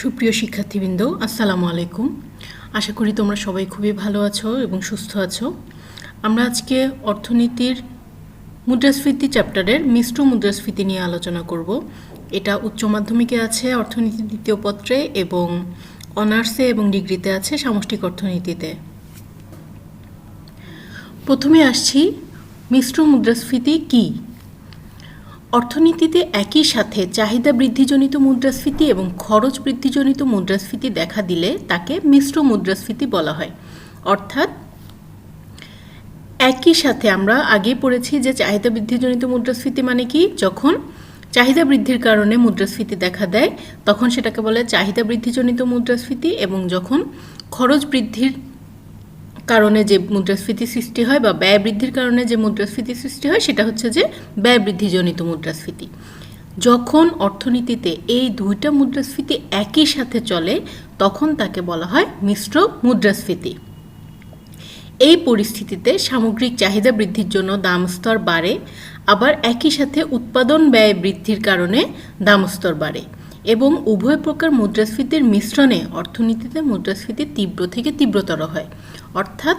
সুপ্রিয় শিক্ষার্থীবৃন্দ, আসসালামু আলাইকুম। আশা করি তোমরা সবাই খুবই ভালো আছো এবং সুস্থ আছো। আমরা আজকে অর্থনীতির মুদ্রাস্ফীতি চ্যাপ্টারের মিশ্র মুদ্রাস্ফীতি নিয়ে আলোচনা করব। এটা উচ্চ মাধ্যমিকে আছে অর্থনীতি দ্বিতীয় পত্রে এবং অনার্সে এবং ডিগ্রিতে আছে সামষ্টিক অর্থনীতিতে। প্রথমে আসছি, মিশ্র মুদ্রাস্ফীতি কী? অর্থনীতিতে একই সাথে চাহিদা বৃদ্ধিজনিত মুদ্রাস্ফীতি এবং খরচ বৃদ্ধিজনিত মুদ্রাস্ফীতি দেখা দিলে তাকে মিশ্র মুদ্রাস্ফীতি বলা হয়। অর্থাৎ একই সাথে আমরা আগে পড়েছি যে চাহিদা বৃদ্ধিজনিত মুদ্রাস্ফীতি মানে কি? যখন চাহিদা বৃদ্ধির কারণে মুদ্রাস্ফীতি দেখা দেয়, তখন সেটাকে বলে চাহিদা বৃদ্ধিজনিত মুদ্রাস্ফীতি এবং যখন খরচ বৃদ্ধির কারণে যে মুদ্রাস্ফীতি সৃষ্টি হয় বা ব্যয় বৃদ্ধির কারণে যে মুদ্রাস্ফীতি সৃষ্টি হয়, সেটা হচ্ছে যে ব্যয় বৃদ্ধিজনিত মুদ্রাস্ফীতি। যখন অর্থনীতিতে এই দুইটা মুদ্রাস্ফীতি একই সাথে চলে, তখন তাকে বলা হয় মিশ্র মুদ্রাস্ফীতি। এই পরিস্থিতিতে সামগ্রিক চাহিদা বৃদ্ধির জন্য দাম স্তর বাড়ে, আবার একই সাথে উৎপাদন ব্যয় বৃদ্ধির কারণে দাম স্তর বাড়ে এবং উভয় প্রকার মুদ্রাস্ফীতির মিশ্রণে অর্থনীতিতে মুদ্রাস্ফীতি তীব্র থেকে তীব্রতর হয়। অর্থাৎ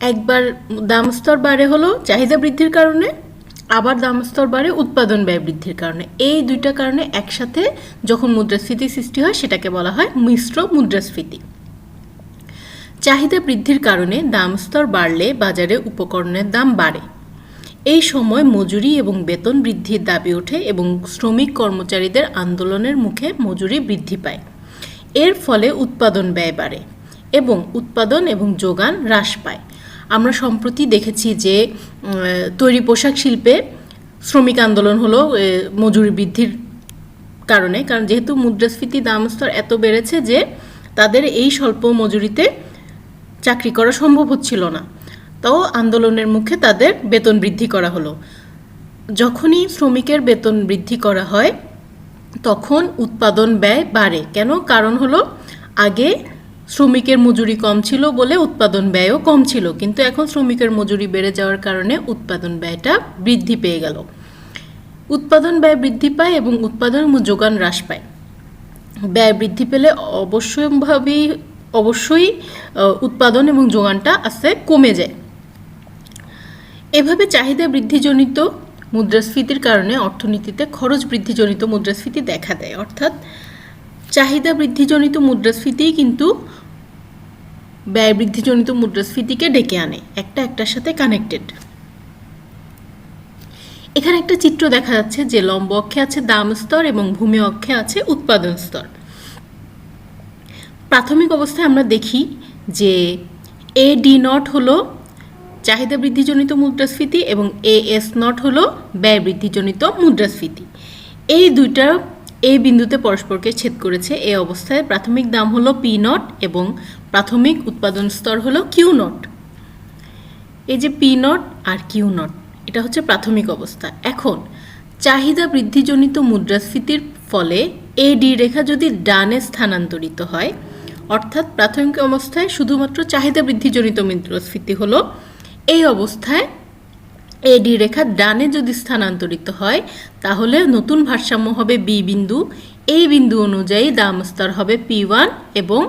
একবার দাম স্তর বাড়ে হলো চাহিদা বৃদ্ধির কারণে, আবার দাম স্তর বাড়ে উৎপাদন ব্যয় বৃদ্ধির কারণে। এই দুইটা কারণে একসাথে যখন মুদ্রাস্ফীতি সৃষ্টি হয়, সেটাকে বলা হয় মিশ্র মুদ্রাস্ফীতি। চাহিদা বৃদ্ধির কারণে দাম স্তর বাড়লে বাজারে উপকরণের দাম বাড়ে। এই সময় মজুরি এবং বেতন বৃদ্ধির দাবি ওঠে এবং শ্রমিক কর্মচারীদের আন্দোলনের মুখে মজুরি বৃদ্ধি পায়। এর ফলে উৎপাদন ব্যয় বাড়ে। এবং উৎপাদন এবং যোগান হ্রাস পায়। আমরা সম্প্রতি দেখেছি যে তৈরি পোশাক শিল্পে শ্রমিক আন্দোলন হলো মজুরি বৃদ্ধির কারণে। কারণ যেহেতু মুদ্রাস্ফীতি দাম স্তর এত বেড়েছে যে, তাদের এই স্বল্প মজুরিতে চাকরি করা সম্ভব হচ্ছিল না। তো আন্দোলনের মুখে তাদের বেতন বৃদ্ধি করা হলো। যখনই শ্রমিকের বেতন বৃদ্ধি করা হয়, তখন উৎপাদন ব্যয় বাড়ে। কেন? কারণ হলো, আগে শ্রমিকের মজুরি কম ছিল বলে উৎপাদন ব্যয়ও কম ছিল, কিন্তু এখন শ্রমিকের মজুরি বেড়ে যাওয়ার কারণে উৎপাদন ব্যয়টা বৃদ্ধি পেয়ে গেল। উৎপাদন ব্যয় বৃদ্ধি পায় এবং উৎপাদন যোগান হ্রাস পায়। ব্যয় বৃদ্ধি পেলে অবশ্যইভাবেই অবশ্যই উৎপাদন এবং যোগানটা আস্তে কমে যায়। এভাবে চাহিদা বৃদ্ধিজনিত মুদ্রাস্ফীতির কারণে অর্থনীতিতে খরচ বৃদ্ধিজনিত মুদ্রাস্ফীতি দেখা দেয়। অর্থাৎ চাহিদা বৃদ্ধিজনিত মুদ্রাস্ফীতিই কিন্তু ব্যয় বৃদ্ধিজনিত মুদ্রাস্ফীতিকে ডেকে আনে, একটা একটার সাথে কানেক্টেড এখানে একটা চিত্র দেখা যাচ্ছে যে লম্ব অক্ষে আছে দাম স্তর এবং ভূমি অক্ষে আছে উৎপাদন স্তর। প্রাথমিক অবস্থায় আমরা দেখি যে এ ডি নট হলো চাহিদা বৃদ্ধিজনিত মুদ্রাস্ফীতি এবং এ এস নট হলো ব্যয় বৃদ্ধিজনিত মুদ্রাস্ফীতি। এই দুইটা এই বিন্দুতে পরস্পরকে ছেদ করেছে। এই অবস্থায় প্রাথমিক দাম হলো পি নট এবং প্রাথমিক উৎপাদন স্তর হলো কিউ নট। এই যে পি নট আর কিউ নট, এটা হচ্ছে প্রাথমিক অবস্থা। এখন, চাহিদা বৃদ্ধিজনিত মুদ্রাস্ফীতির ফলে এ ডি রেখা যদি ডানে স্থানান্তরিত হয়, অর্থাৎ প্রাথমিক অবস্থায় শুধুমাত্র চাহিদা বৃদ্ধিজনিত মুদ্রাস্ফীতি হলো, এই অবস্থায় এডি রেখা ডানে যদি স্থানান্তরিত হয়, তাহলে নতুন ভারসাম্য হবে বি বিন্দু। এই বিন্দু অনুযায়ী দাম স্তর হবে পি ওয়ান এবং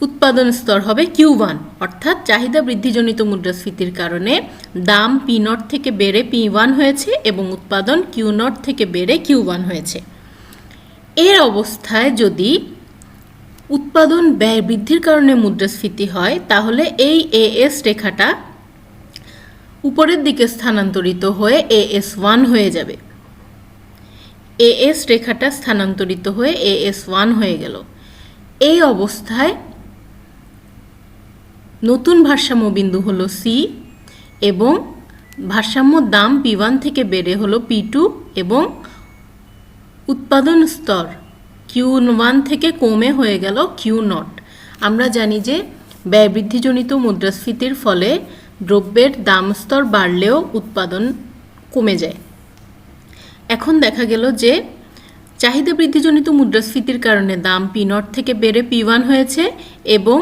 উৎপাদন স্তর হবে কিউ ওয়ান। অর্থাৎ চাহিদা বৃদ্ধিজনিত মুদ্রাস্ফীতির কারণে দাম পি নট থেকে বেড়ে পি ওয়ান হয়েছে এবং উৎপাদন কিউ নট থেকে বেড়ে কিউ ওয়ান হয়েছে। এর অবস্থায় যদি উৎপাদন ব্যয় বৃদ্ধির কারণে মুদ্রাস্ফীতি হয়, তাহলে এই এ এস রেখাটা উপরের দিকে স্থানান্তরিত হয়ে এ এস ওয়ান হয়ে যাবে। এ এস রেখাটা স্থানান্তরিত হয়ে এ এস ওয়ান হয়ে গেল। এই অবস্থায় নতুন ভারসাম্য বিন্দু হলো সি এবং ভারসাম্য দাম পি ওয়ান থেকে বেড়ে হলো পি টু এবং উৎপাদন স্তর কিউ ওয়ান থেকে কমে হয়ে গেল কিউ নট আমরা জানি যে ব্যয় বৃদ্ধিজনিত মুদ্রাস্ফীতির ফলে দ্রব্যের দাম স্তর বাড়লেও উৎপাদন কমে যায়। এখন দেখা গেল যে চাহিদা বৃদ্ধিজনিত মুদ্রাস্ফীতির কারণে দাম পি নট থেকে বেড়ে পি ওয়ান হয়েছে এবং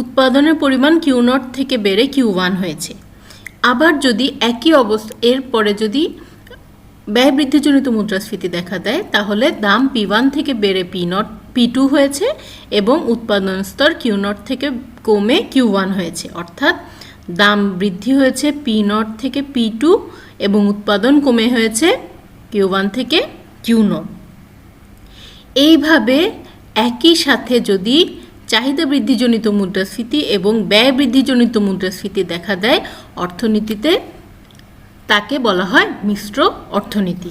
উৎপাদনের পরিমাণ কিউ নট থেকে বেড়ে কিউ ওয়ান হয়েছে। আবার যদি একই অবস্থা, এরপরে যদি ব্যয় বৃদ্ধিজনিত মুদ্রাস্ফীতি দেখা দেয়, তাহলে দাম পি ওয়ান থেকে বেড়ে পি নট পি টু হয়েছে এবং উৎপাদন স্তর কিউ নট থেকে কমে কিউ ওয়ান হয়েছে। অর্থাৎ দাম বৃদ্ধি হয়েছে পি নট থেকে পি টু এবং উৎপাদন কমে হয়েছে কিউ ওয়ান থেকে কিউ নট এইভাবে একই সাথে যদি চাহিদা বৃদ্ধিজনিত মুদ্রাস্ফীতি এবং ব্যয় বৃদ্ধিজনিত মুদ্রাস্ফীতি দেখা দেয় অর্থনীতিতে, তাকে বলা হয় মিশ্র অর্থনীতি।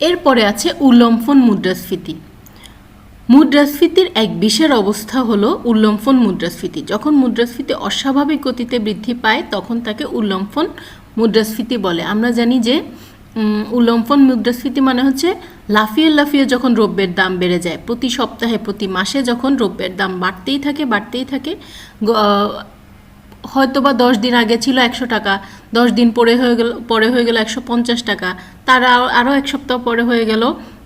এরপরে আছে উল্লম্ফন মুদ্রাস্ফীতি। মুদ্রাস্ফীতির এক বিশের অবস্থা হলো উল্লম্ফন মুদ্রাস্ফীতি। যখন মুদ্রাস্ফীতি অস্বাভাবিক গতিতে বৃদ্ধি পায়, তখন তাকে উল্লম্ফন মুদ্রাস্ফীতি বলে। আমরা জানি যে উল্লম্ফন মুদ্রাস্ফীতি মানে হচ্ছে লাফিয়ে লাফিয়ে যখন দ্রব্যের দাম বেড়ে যায়, প্রতি সপ্তাহে, প্রতি মাসে যখন দ্রব্যের দাম বাড়তেই থাকে বাড়তেই থাকে হয়তো বা দশ দিন আগে ছিল একশো টাকা, দশ দিন পরে হয়ে গেল, পরে হয়ে গেল একশো পঞ্চাশ টাকা, তার আরও এক সপ্তাহ পরে হয়ে গেল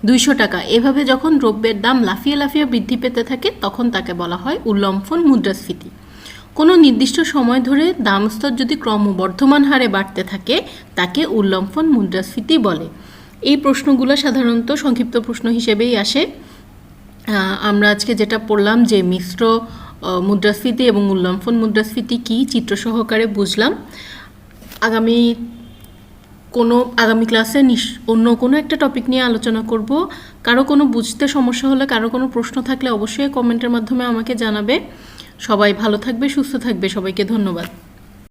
দুইশো টাকা। এভাবে যখন দ্রব্যের দাম লাফিয়ে লাফিয়ে বৃদ্ধি পেতে থাকে, তখন তাকে বলা হয় উল্লম্ফন মুদ্রাস্ফীতি। কোনো নির্দিষ্ট সময় ধরে দাম স্তর যদি ক্রমবর্ধমান হারে বাড়তে থাকে, তাকে উল্লম্ফন মুদ্রাস্ফীতি বলে। এই প্রশ্নগুলো সাধারণত সংক্ষিপ্ত প্রশ্ন হিসেবেই আসে। আমরা আজকে যেটা পড়লাম যে মিশ্র মুদ্রাস্ফীতি এবং উল্লম্ফন মুদ্রাস্ফীতি কী চিত্র সহকারে বুঝলাম। আগামী কোনো আগামী ক্লাসে নিশ, অন্য কোনো একটা টপিক নিয়ে আলোচনা করব। কারও কোনো বুঝতে সমস্যা হলে, কারও কোনো প্রশ্ন থাকলে অবশ্যই কমেন্টের মাধ্যমে আমাকে জানাবে। সবাই ভালো থাকবে, সুস্থ থাকবে, সবাইকে ধন্যবাদ।